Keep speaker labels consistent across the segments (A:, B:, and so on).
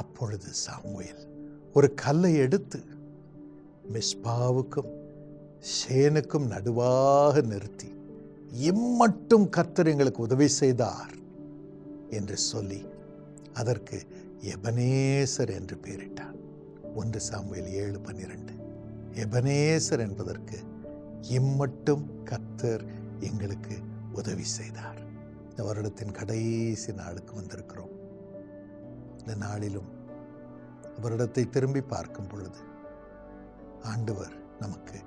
A: அப்பொழுது சாமுவேல் ஒரு கல்லை எடுத்து மிஸ்பாவுக்கும் ஷேனுக்கும் நடுவாக நிறுத்தி இம்மட்டும் கர்த்தர் எங்களுக்கு உதவி செய்தார் என்று சொல்லி அதற்கு எபனேசர் என்று பெயரிட்டார். ஒன்று சாமுவேல் ஏழு பன்னிரண்டு. எபனேசர் என்பதற்கு இம்மட்டும் கர்த்தர் எங்களுக்கு உதவி செய்தார். இந்த வருடத்தின் கடைசி நாளுக்கு வந்திருக்கிறோம். இந்த நாளிலும் வருடத்தை திரும்பி பார்க்கும் பொழுது ஆண்டவர் நமக்கு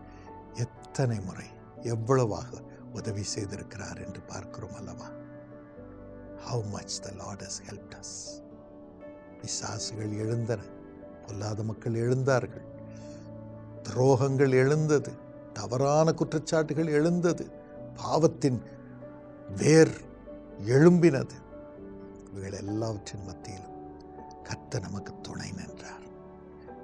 A: எத்தனை முறை எவ்வளவாக உதவி செய்திருக்கிறார் என்று பார்க்கிறோம் அல்லவா? How much the Lord has helped us பிசாசுகள் எழுந்தன பொல்லாத மக்கள் எழுந்தார்கள். துரோகங்கள் எழுந்தது தவறான குற்றச்சாட்டுகள் எழுந்தது பாவத்தின் வேர் எழும்பினது. இவைகள் எல்லாவற்றின் மத்தியிலும் கத்த நமக்கு துணை நின்றார்.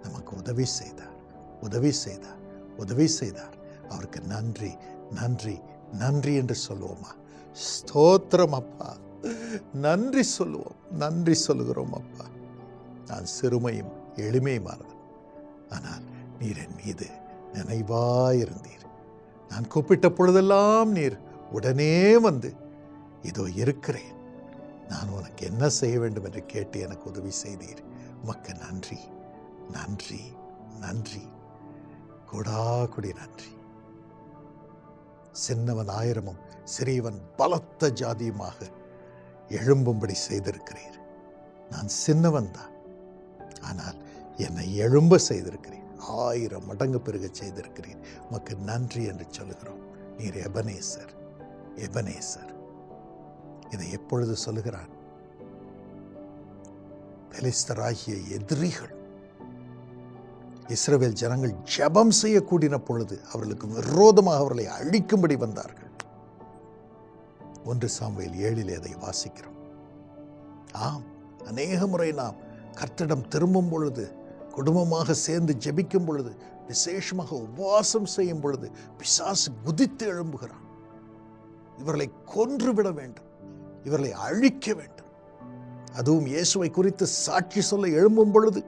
A: நமக்கு உதவி செய்தார். உதவி செய்தார். உதவி செய்தார். அவருக்கு நன்றி நன்றி நன்றி என்று சொல்லுவோமா? ஸ்தோத்திரம் அப்பா. நன்றி சொல்லுவோம். நன்றி சொல்லுகிறோம் அப்பா. நான் சிறுமையும் எளிமையுமானவன் ஆனால் நீர் என் மீது நினைவாயிருந்தீர். நான் கூப்பிட்ட பொழுதெல்லாம் நீர் உடனே வந்து இதோ இருக்கிறேன். நான் உனக்கு என்ன செய்ய வேண்டும் என்று கேட்டு எனக்கு உதவி செய்தீர். உமக்கு நன்றி. நன்றி. நன்றி. கொடாக்குடி நன்றி. சின்னவன் ஆயிரமும் சிறியவன் பலத்த ஜாதியுமாக எழும்பும்படி செய்திருக்கிறீர். நான் சின்னவன் தான். ஆனால் என்னை எழும்ப செய்திருக்கிறீர். ஆயிரம் மடங்கு பெருக செய்திருக்கிறீர். உமக்கு நன்றி என்று சொல்லுகிறோம். நீர் எபனேசர். எபனேசர். இதை எப்பொழுது சொல்லுகிறான்? பெலிஸ்தராகிய எதிரிகள். இஸ்ரவேல் ஜனங்கள் ஜெபம் செய்ய கூடின பொழுது அவர்களுக்கு விரோதமாக அவர்களை அழிக்கும்படி வந்தார்கள். ஒன்று சாமுவேல் ஏழில் அதை வாசிக்கிறோம். ஆம் அநேக முறை நாம் கர்த்திடம் திரும்பும் பொழுது குடும்பமாக சேர்ந்து ஜெபிக்கும் பொழுது விசேஷமாக உபவாசம் செய்யும் பொழுது பிசாசு குதித்து எழும்புகிறான். இவர்களை கொன்றுவிட வேண்டும். இவர்களை அழிக்க வேண்டும். அதுவும் இயேசுவை குறித்து சாட்சி சொல்ல எழும்பும் பொழுது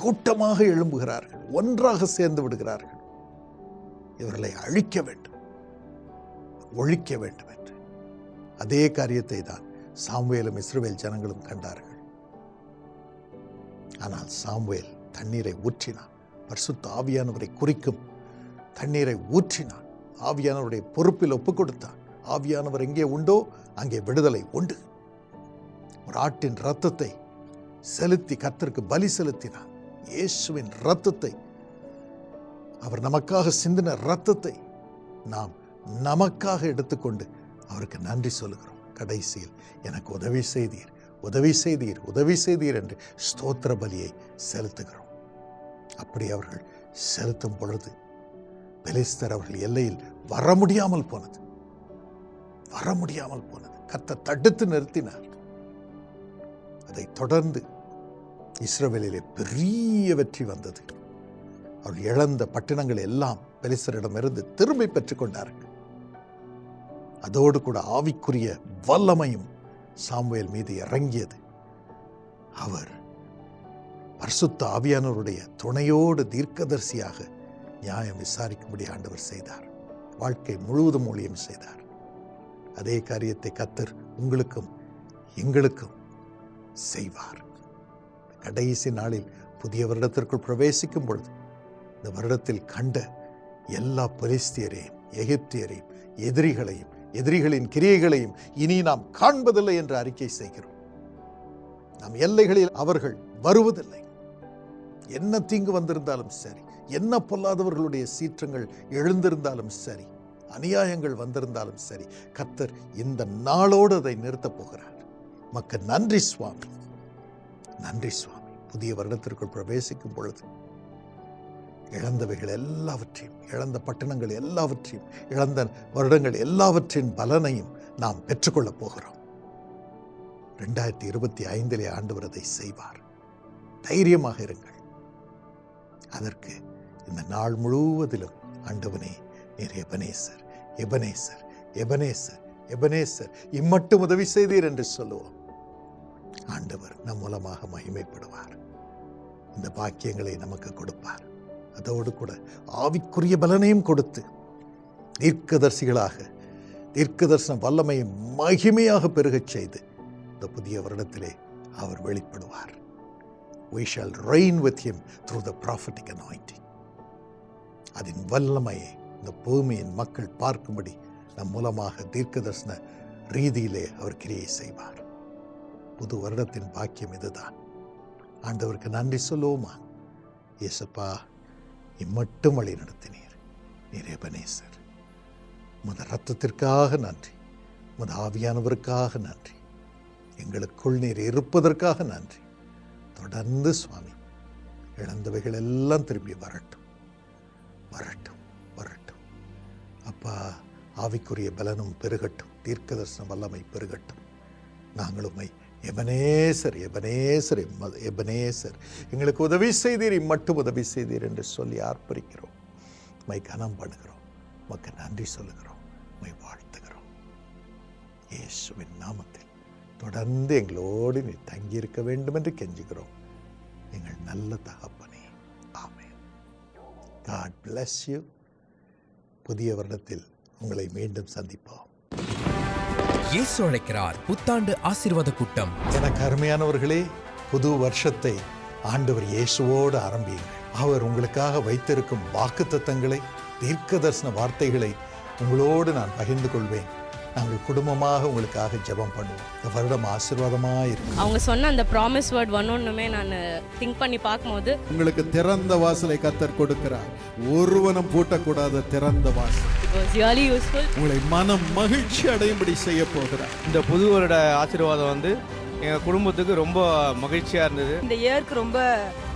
A: கூட்டமாக எழும்புகிறார்கள் ஒன்றாக சேர்ந்து விடுகிறார்கள். இவர்களை அழிக்க வேண்டும் ஒழிக்க வேண்டும் என்று. அதே காரியத்தை தான் சாம்வேலும் இஸ்ரவேல் ஜனங்களும் கண்டார்கள். ஆனால் சாம்வேல் தண்ணீரை ஊற்றினான் பரிசுத்த ஆவியானவரை குறிக்கும் தண்ணீரை ஊற்றினான் ஆவியானவருடைய பொறுப்பில் ஒப்புக் கொடுத்தான் ஆவியானவர் எங்கே உண்டோ அங்கே விடுதலை உண்டு. ஒரு ஆட்டின் ரத்தத்தை செலுத்தி கர்த்தருக்கு பலி செலுத்தினான் இயேசுவின் ரத்தத்தை அவர் நமக்காக சிந்தின ரத்தத்தை நாம் நமக்காக எடுத்துக்கொண்டு அவருக்கு நன்றி சொல்லுகிறோம். கடைசியில் எனக்கு உதவி செய்தீர் உதவி செய்தீர் உதவி செய்தீர் என்று ஸ்தோத்திர பலியை செலுத்துகிறோம். அப்படி அவர்கள் செலுத்தும் பொழுது பெலிஸ்தர் அவர்கள் எல்லையில் வர முடியாமல் போனது. வர முடியாமல் போனது. கத்த தடுத்து நிறுத்தினார். அதை தொடர்ந்து இஸ்ரவேலிலே பெரிய வெற்றி வந்தது. அவர் இழந்த பட்டணங்கள் எல்லாம் பெலிசரிடமிருந்து திரும்பி பெற்றுக்கொண்டார்கள் அதோடு கூட ஆவிக்குரிய வல்லமையும் சாமுவேல் மீது இறங்கியது. அவர் பரிசுத்த ஆவியானவருடைய துணையோடு தீர்க்கதரிசியாக நியாயம் விசாரிக்கும்படி ஆண்டவர் செய்தார். வாழ்க்கை முழுவதும் ஊழியம் செய்தார். அதே காரியத்தை கத்தர் உங்களுக்கும் எங்களுக்கும் செய்வார். கடைசி நாளில் புதிய வருடத்திற்குள் பிரவேசிக்கும் பொழுது இந்த வருடத்தில் கண்ட எல்லா பலிஸ்தியரையும் எகிப்தியரையும் எதிரிகளையும் எதிரிகளின் கிரியைகளையும் இனி நாம் காண்பதில்லை என்று அறிக்கை செய்கிறோம். நம் எல்லைகளில் அவர்கள் வருவதில்லை. என்ன தீங்கு வந்திருந்தாலும் சரி என்ன பொல்லாதவர்களுடைய சீற்றங்கள் எழுந்திருந்தாலும் சரி அநியாயங்கள் வந்திருந்தாலும் சரி கத்தர் இந்த நாளோடு அதை நிறுத்தப் போகிறார். மக்க நன்றி சுவாமி. நன்றி சுவாமி. புதிய வருடத்திற்குள் பிரவேசிக்கும் பொழுது இழந்தவைகள் எல்லாவற்றையும் இழந்த பட்டணங்கள் எல்லாவற்றையும் இழந்த வருடங்கள் எல்லாவற்றின் பலனையும் நாம் பெற்றுக்கொள்ளப் போகிறோம். ரெண்டாயிரத்தி இருபத்தி ஐந்திலே ஆண்டவர் அதை செய்வார். தைரியமாக இருங்கள். அதற்கு இந்த நாள் முழுவதிலும் ஆண்டவனே நீர் எபனேசர் எபனேசர் எபனேசர் எபனேசர். இம்மட்டும் உதவி செய்தீர் என்று சொல்லுவோம். ஆண்டவர் நம் மூலமாக மகிமைப்படுவார். இந்த பாக்கியங்களை நமக்கு கொடுப்பார். அதோடு கூட ஆவிக்குரிய பலனையும் கொடுத்து தீர்க்கதரிசிகளாக தீர்க்கதரிசன வல்லமையை மகிமையாக பெருகச் செய்து இந்த புதிய வருடத்திலே அவர் வெளிப்படுவார். We shall reign with him through the prophetic anointing. அதன் வல்லமையை இந்த பூமியின் மக்கள் பார்க்கும்படி நம் மூலமாக தீர்க்க தரிசன ரீதியிலே அவர் கிரியை செய்வார். புது வருடத்தின் பாக்கியம் இதுதான். ஆண்டவருக்கு நன்றி சொல்லுவோமா? இயேசப்பா இம்மட்டும் வழி நடத்தினீர். நீர் எபனேசர். முத ரத்தத்திற்காக நன்றி. முத ஆவியானவருக்காக நன்றி. எங்களுக்குள் நீர் இருப்பதற்காக நன்றி. தொடர்ந்து சுவாமி இழந்தவைகள் எல்லாம் திரும்பி வரட்டும். வரட்டும். அப்பா ஆவிக்குரிய பலனும் பெருகட்டும் தீர்க்கதர்சன வல்லமை பெருகட்டும். நாங்கள் உம்மை எபனேசர் எபனேசர் எபனேசர் எங்களுக்கு உதவி செய்தீர் இம்மட்டும் உதவி செய்தீர் என்று சொல்லி ஆர்ப்பரிக்கிறோம். மை கனம் பண்ணுகிறோம். உமக்கு நன்றி சொல்லுகிறோம். மை வாழ்த்துகிறோம். இயேசுவின் நாமத்தில் தொடர்ந்து எங்களோடு நீ தங்கியிருக்க வேண்டும் என்று கெஞ்சுகிறோம். எங்கள் நல்ல தகப்பனே ஆமே காட் பிளஸ் யூ புதிய வருடத்தில் உங்களை மீண்டும் சந்திப்போம்.
B: இயேசு அழைக்கிறார். புத்தாண்டு ஆசீர்வாத கூட்டம்.
A: எனக்கு அருமையானவர்களே புது வருஷத்தை ஆண்டவர் இயேசுவோடு ஆரம்பியுங்கள். அவர் உங்களுக்காக வைத்திருக்கும் வாக்குத்தத்தங்களை தீர்க்கதரிசன வார்த்தைகளை உங்களோடு நான் பகிர்ந்து கொள்வேன். நாங்கள் குடும்பமாக உங்களுக்காக ஜெபம் பண்ணுவோம். இந்த வருடம் ஆசீர்வாதமாக இருக்கும்
C: அவங்க சொன்ன அந்த ப்ராமிஸ் வேர்ட் ஒன்னொன்றுமே நான் திங்க் பண்ணி பார்க்கும்போது
D: உங்களுக்கு திறந்த வாசலை கத்தர் கொடுக்கிறார். ஒருவனும் பூட்டக்கூடாத திறந்த வாசல். உங்களை மனம் மகிழ்ச்சி அடையும்படி செய்ய போகிறார்.
E: இந்த புது வருட ஆசீர்வாதம் வந்து எங்கள் குடும்பத்துக்கு ரொம்ப மகிழ்ச்சியாக இருந்தது.
F: இந்த இயருக்கு ரொம்ப